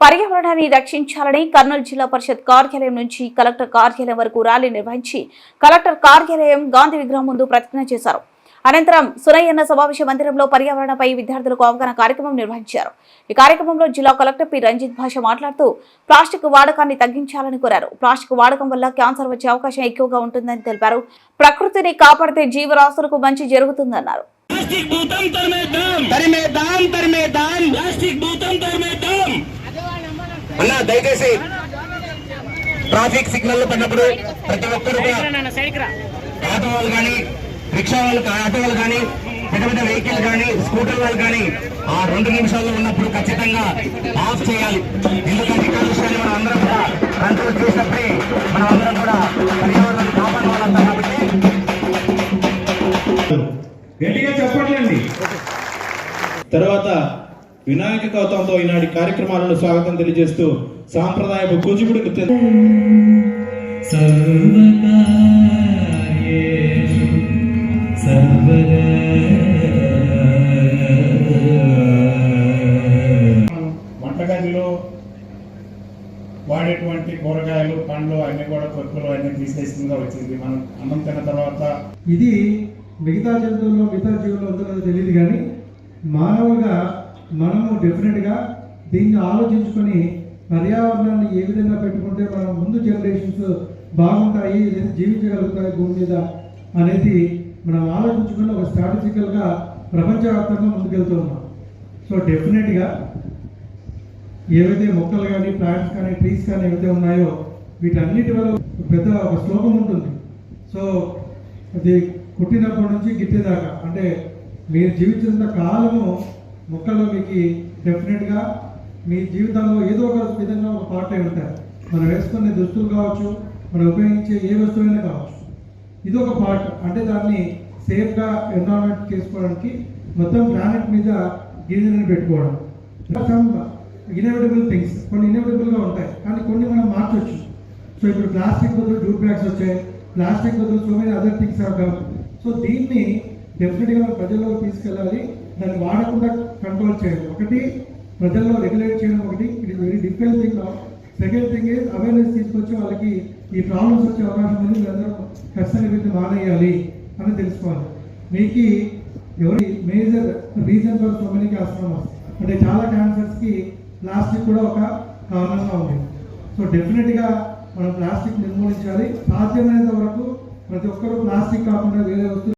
పర్యావరణాన్ని రక్షించాలని కర్నూలు జిల్లా పరిషత్ కార్యాలయం నుంచి కలెక్టర్ కార్యాలయం వరకు ర్యాలీ నిర్వహించి కలెక్టర్ కార్యాలయం గాంధీ విగ్రహం ముందు ప్రతిజ్ఞ చేశారు. అనంతరం సునయ్యన్న సమావేశ మందిరంలో పర్యావరణపై విద్యార్థులకు అవగాహన కార్యక్రమం నిర్వహించారు. ఈ కార్యక్రమంలో జిల్లా కలెక్టర్ పి. రంజిత్ భాష మాట్లాడుతూ ప్లాస్టిక్ వాడకాన్ని తగ్గించాలని కోరారు. ప్లాస్టిక్ వాడకం వల్ల క్యాన్సర్ వచ్చే అవకాశం ఎక్కువగా ఉంటుందని తెలిపారు. ప్రకృతిని కాపాడితే జీవరాశులకు మంచి జరుగుతుందన్నారు. అన్న దయచేసి ట్రాఫిక్ సిగ్నల్ పడినప్పుడు ప్రతి ఒక్కరు ఆటో వాళ్ళు కానీ రిక్షా వాళ్ళు ఆటో వాళ్ళు కానీ పెద్ద పెద్ద వెహికల్ కానీ స్కూటర్ వాళ్ళు కానీ ఆ రెండు నిమిషాల్లో ఉన్నప్పుడు ఖచ్చితంగా ఆఫ్ చేయాలి. ఎందుకంటే కాలుష్యాన్ని మనం అందరం కూడా కంట్రోల్ చేసినప్పుడే మనం అందరం కూడా పర్యావరణాన్ని కాపాడుకోవాలంటాం కాబట్టి. గట్టిగా చెప్పట్లండి. తర్వాత వినాయక కౌతంతో ఈనాటి కార్యక్రమాలను స్వాగతం తెలియజేస్తూ సాంప్రదాయపు కూచిపూడికి తె- వంటగదిలో వాడేటువంటి కూరగాయలు పండ్లు అన్ని కూడా తొక్కులు అన్ని తీసేసిందిగా వచ్చింది. మనం అన్నం తిన్న తర్వాత ఇది మిగతా జంతువుల్లో మిగతా జీవుల్లో ఉంటుందో తెలియదు కానీ మానవులుగా మనము డెఫినెట్గా దీన్ని ఆలోచించుకొని పర్యావరణాన్ని ఏ విధంగా పెట్టుకుంటే మనం ముందు జనరేషన్స్ బాగుంటాయి జీవించగలుగుతాయి భూమి మీద అనేది మనం ఆలోచించుకుని ఒక స్ట్రాటజికల్గా ప్రపంచవ్యాప్తంగా ముందుకెళ్తూ ఉన్నాం. సో డెఫినెట్గా ఏవైతే మొక్కలు కానీ ప్లాంట్స్ కానీ ట్రీస్ కానీ ఏవైతే ఉన్నాయో వీటన్నిటి వల్ల పెద్ద ఒక శ్లోకం ఉంటుంది. సో అది పుట్టినప్పటి నుంచి గిట్టేదాకా అంటే మీరు జీవించినంత కాలము మొక్కల్లో మీకు డెఫినెట్గా మీ జీవితంలో ఏదో ఒక విధంగా ఒక పార్ట్ అయి ఉంటారు. మనం వేసుకునే దుస్తులు కావచ్చు మనం ఉపయోగించే ఏ వస్తువైనా కావచ్చు. ఇది ఒక పార్ట్. అంటే దాన్ని సేఫ్గా ఎన్విరాన్మెంట్ చేసుకోవడానికి మొత్తం ప్లానెట్ మీద గిరిజనని పెట్టుకోవడం. సమ్ ఇన్ఎవిటబుల్ థింగ్స్ కొన్ని ఇన్ఎవిటబుల్గా ఉంటాయి. కానీ కొన్ని మనం మార్చవచ్చు సో ఇప్పుడు ప్లాస్టిక్ బదులు డూర్ బ్యాగ్స్ వచ్చాయి. ప్లాస్టిక్ బదులు so many other things are so దీన్ని డెఫినెట్గా మనం ప్రజల్లోకి తీసుకెళ్ళాలి. దాన్ని వాడకుండా కంట్రోల్ చేయాలి ఒకటి ప్రజల్లో రెగ్యులేట్ చేయడం ఒకటి. It is very difficult thing second thing is awareness తీసుకొచ్చి వాళ్ళకి ఈ ప్రాబ్లమ్స్ వచ్చే అవకాశం ఉంది. వీళ్ళందరూ ఖచ్చితంగా వీటిని మానేయాలి అని తెలుసుకోవాలి. మీకు ఎవరి major reason for so many కాస్ట్రోమస్ అంటే చాలా క్యాన్సర్స్కి ప్లాస్టిక్ కూడా ఒక కారణంగా ఉంది. సో డెఫినెట్గా మనం ప్లాస్టిక్ నిర్మూలించాలి. సాధ్యమైనంత వరకు ప్రతి ఒక్కరూ ప్లాస్టిక్ కాకుండా వేరే వస్తువులు